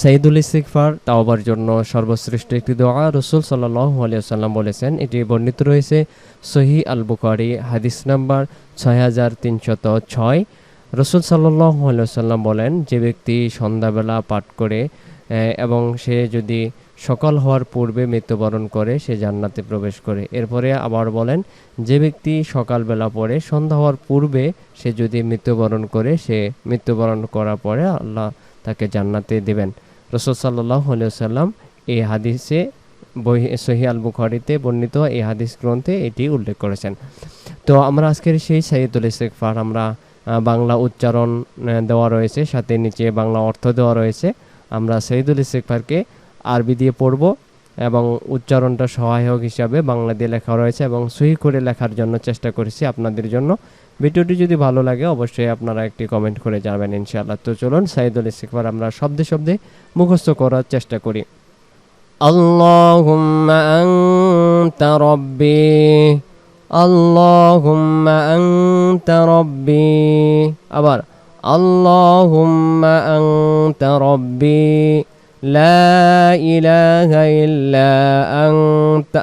সাইদুল ইস্তিকফার তাওবার জন্য সর্বশ্রেষ্ঠ একটি দোয়া রসুল সাল্লাহ আলিয়াল্লাম বলেছেন। এটি বর্ণিত রয়েছে সহি আল বুখারি হাদিস নাম্বার ছয় হাজার তিনশত ছয়। রসুল সাল্লাহ আলিয়াল্লাম বলেন, যে ব্যক্তি সন্ধ্যাবেলা পাঠ করে এবং সে যদি সকাল হওয়ার পূর্বে মৃত্যুবরণ করে, সে জান্নাতে প্রবেশ করে। এরপরে আবার বলেন, যে ব্যক্তি সকালবেলা পরে সন্ধ্যা হওয়ার পূর্বে সে যদি মৃত্যুবরণ করে, সে মৃত্যুবরণ করার পরে আল্লাহ তাকে জান্নাতে দেবেন। রসুল সাল্লাহ সাল্লাম এই হাদিসে বই সহি আল বুখারিতে বর্ণিত এই হাদিস গ্রন্থে এটি উল্লেখ করেছেন। তো আমরা আজকের সেই সাইদুল ইস্তেকফার আমরা বাংলা উচ্চারণ দেওয়া রয়েছে, সাথে নিচে বাংলা অর্থ দেওয়া রয়েছে। আমরা সৈয়দুল ইস্তেকফারকে আরবি দিয়ে পড়ব এবং উচ্চারণটা সহায়ক হিসাবে বাংলা দিয়ে লেখা রয়েছে এবং সহি করে লেখার জন্য চেষ্টা করেছি আপনাদের জন্য। ভিডিওটি যদি ভালো লাগে, অবশ্যই আপনারা একটি কমেন্ট করে যাবেন ইনশাআল্লাহ। তো চলুন, সাইদুল ইস্তিকবার, আমরা শব্দে শব্দে মুখস্থ করার চেষ্টা করি। আল্লাহুম্মা আনতা রব্বি, আল্লাহুম্মা আনতা রব্বি, আবার আল্লাহুম্মা আনতা রব্বি, লা ইলাহা ইল্লা আনতা।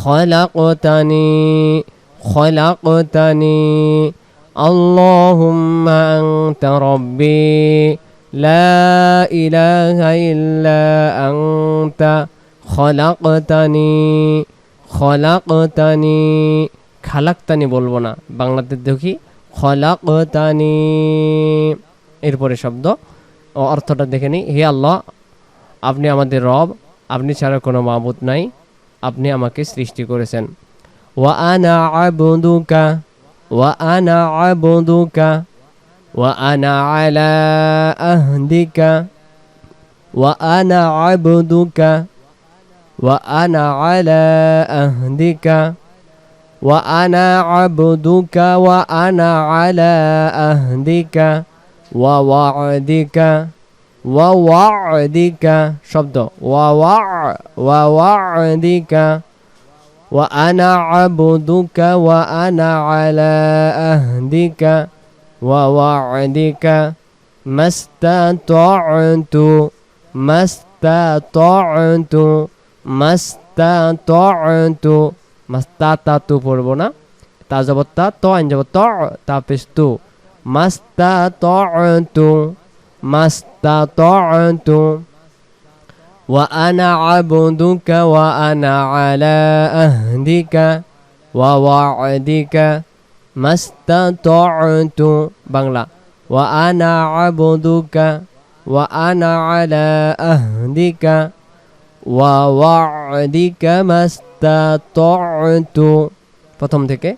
খলাকতানি খলাকতানি আল্লাহুম্মা আনতা রব্বি লা ইলাহা ইল্লা আনতা খলাকতানি খলাকতানি খালাকতানি বলব না, বাংলাতে দেখি খলাকতানি। এরপরে শব্দ অর্থটা দেখে নিই। হে আল্লাহ, আপনি আমাদের রব, আপনি ছাড়া কোনো মাবুদ নাই। আপনি আমাকে সৃষ্টি করেছেন। ওয়া আনা আবুদুকা, ওয়া আনা আবুদুকা, ওয়া আনা আলা আহদিকা, ওয়া আনা আবুদুকা, ওয়া আনা আলা আহদিকা, ওয়া আনা আবুদুকা, ওয়া আনা আলা আহদিকা, ওয়া ওয়াদিকা। ওয়া ওয়াদিকা শব্দ ওয়া ওয়া ওয়া ওয়াদিকা ওয়া আনা আবুদুকা ওয়া আনা আলা আহদিকা ওয়া ওয়াদিকা মাস্তাতু মাস্তাতু মাস্তাতু মাস্তাতাতু পড়ব না তা জবত্তা ত আইন জবত তা পেস্তু মাস্তাতু মাস্তাতু وأنا عبدك وأنا على أهدك ووعدك ما استطعت বাংলা وأنا عبدك وأنا على أهدك ووعدك ما استطعت প্রথম থেকে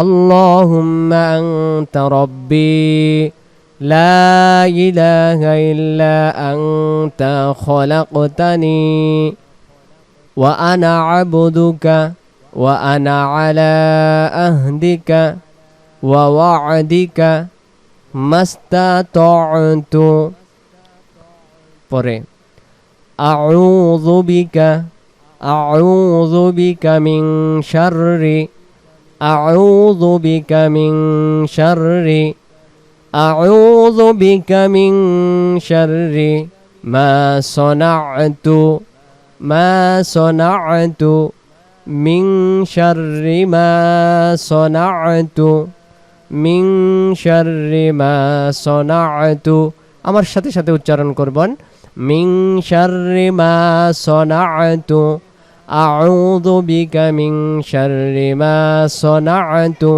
اللهم أنت ربي لا إله إلا أنت خلقتني وأنا عبدك وأنا على أهدك ووعدك ما استطعت. أعوذ بك أعوذ بك من شر أعوذ بك من شر. أعوذ بك من شر ما صنعت ما صنعت من شر ما صنعت من شر ما صنعت আমার সাথে সাথে উচ্চারণ করবেন মিং শাররি মা সনাআতু আউযু বিকা মিং শাররি মা সনাআতু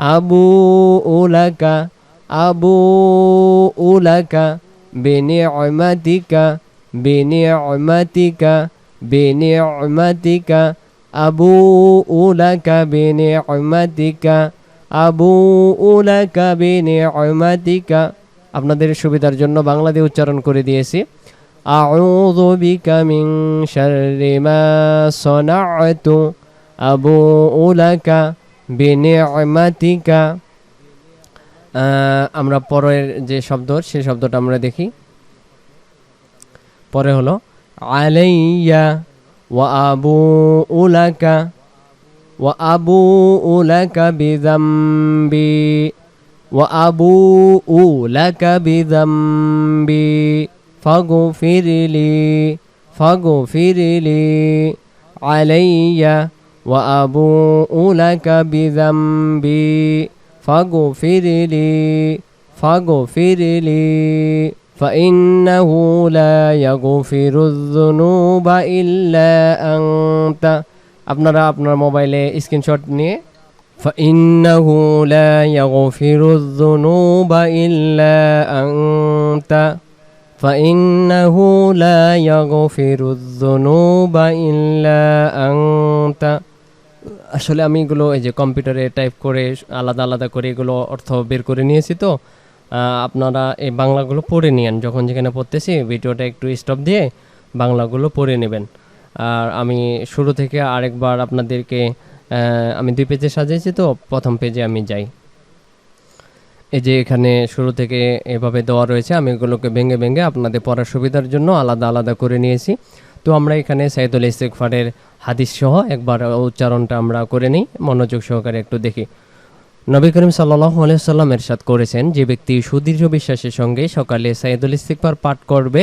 আবুউ লাকা আবুউ লাকা আবুউ লাকা বিনি'মাতিকা বিনি'মাতিকা বিনি'মাতিকা আবুউ লাকা বিনি'মাতিকা আবুউ লাকা বিনি'মাতিকা আপনাদের সুবিধার জন্য বাংলা দিয়ে উচ্চারণ করে দিয়েছি। আউযু বিকা মিন শাররি মা সনাআতু আবুউ লাকা বিনি'মাতিকা আমরা পরের যে শব্দ, সে শব্দটা আমরা দেখি। পরে হলো, আলাইয়া ওয়া আবু উলাকা, ওয়া আবু উলাকা বিদাম্বি ওয়া আবু উলাকা বিদাম্বি ফাগফিরলি ফাগফিরলি আলাইয়া ওয়া আবু উলাকা বিদাম্বি ফাগফিরলি ফাগফিরলি فإنه لا يغفر الذنوب إلا أنت আপনারা আপনার মোবাইলে স্ক্রিনশট নিয়ে فإنه لا يغفر الذنوب إلا أنت فإنه لا يغفر الذنوب إلا أنت আসলে আমি এগুলো এই যে কম্পিউটারে টাইপ করে, আলাদা আলাদা করে এগুলো অর্থ বের করে নিয়েছি তো। আপনারা এই বাংলাগুলো পড়ে নিয়েন। যখন যেখানে পড়তেছি, ভিডিওটা একটু স্টপ দিয়ে বাংলাগুলো পড়ে নেবেন। আর আমি শুরু থেকে আরেকবার আপনাদেরকে আমি দুই পেজে সাজিয়েছি তো, প্রথম পেজে আমি যাই। এই যে এখানে শুরু থেকে এভাবে দেওয়া রয়েছে, আমি এগুলোকে ভেঙে ভেঙে আপনাদের পড়ার সুবিধার জন্য আলাদা আলাদা করে নিয়েছি। তো আমরা এখানে সাইদুল ইস্তেকফারের হাদিস সহ একবার উচ্চারণটা আমরা করে নিই, মনোযোগ সহকারে একটু দেখি। নবী করিম সাল্লাহ সাল্লাম এরশাদ করেছেন, যে ব্যক্তি সুদীর্ঘ বিশ্বাসের সঙ্গে সকালে সাইদুল ইস্তিকবার পাঠ করবে,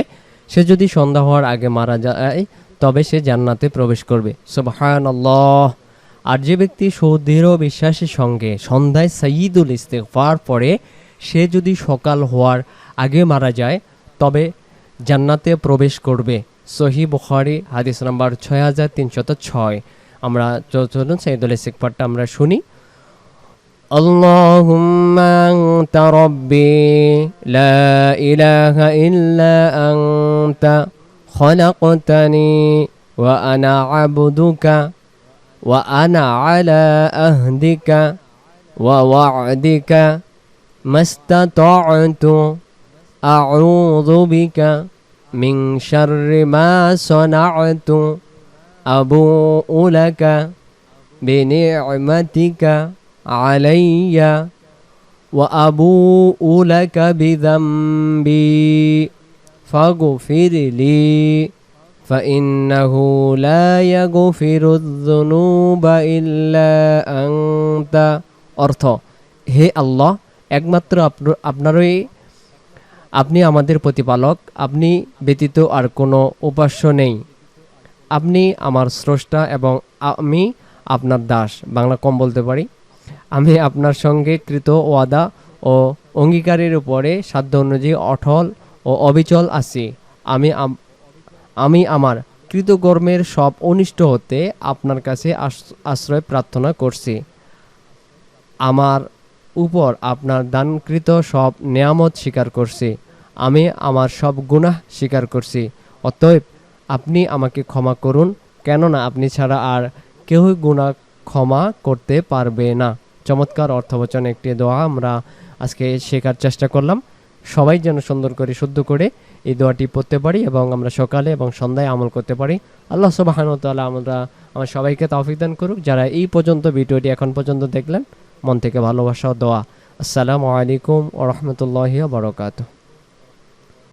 সে যদি সন্ধ্যা হওয়ার আগে মারা যায়, তবে সে জান্নাতে প্রবেশ করবে। সুবহান আর যে ব্যক্তি সুদৃঢ় বিশ্বাসের সঙ্গে সন্ধ্যায় সাইদুল ইস্তেকফার পরে সে যদি সকাল হওয়ার আগে মারা যায়, তবে জান্নাতে প্রবেশ করবে। সহি বুখারি হাদিস নাম্বার ছয় হাজার তিনশত ছয় আমরা চ- চলুন সাইদুল ইস্তেকফারটা আমরা শুনি اللهم أنت ربي لا إله إلا أنت خلقتني وأنا عبدك وأنا على أهدك ووعدك ما استطعت أعوذ بك من شر ما صنعت أبوء لك بنعمتك علي وأبوء لك بذنبي فاغفر لي فإنه لا يغفر الذنوب إلا أنت অর্থ হে আল্লাহ একমাত্র আপন- আপনারই আপনি আমাদের প্রতিপালক, আপনি ব্যতীত আর কোনো উপাস্য নেই। আপনি আমার স্রষ্টা এবং আমি আপনার দাস। বাংলা কম বলতে পারি। আমি আপনার সঙ্গে কৃত ওয়াদা ও অঙ্গীকারের উপরে সাধ্য অনুযায়ী অটল ও অবিচল আছি। আমি আম- আমি আমার কৃতকর্মের সব অনিষ্ট হতে আপনার কাছে আশ- আশ্রয় প্রার্থনা করছি। আমার উপর আপনার দানকৃত সব নিয়ামত স্বীকার করছি। আমি আমার সব গুনাহ স্বীকার করছি। অতএব আপনি আমাকে ক্ষমা করুন, কেননা আপনি ছাড়া আর কেউই গুনাহ ক্ষমা করতে পারবে না। চমৎকার অর্থবচন একটি দোয়া আমরা আজকে শেখার চেষ্টা করলাম। সবাই যেন সুন্দর করে, শুদ্ধ করে এই দোয়াটি পড়তে পারি এবং আমরা সকালে এবং সন্ধ্যায় আমল করতে পারি। আল্লাহ সুবাহানুতাল্লাহ আমরা, আমার সবাইকে তৌফিক দান করুক। যারা এই পর্যন্ত ভিডিওটি এখন পর্যন্ত দেখলেন মন থেকে ভালোবাসা দোয়া। আসসালামু আলাইকুম ও রহমতুল্লাহ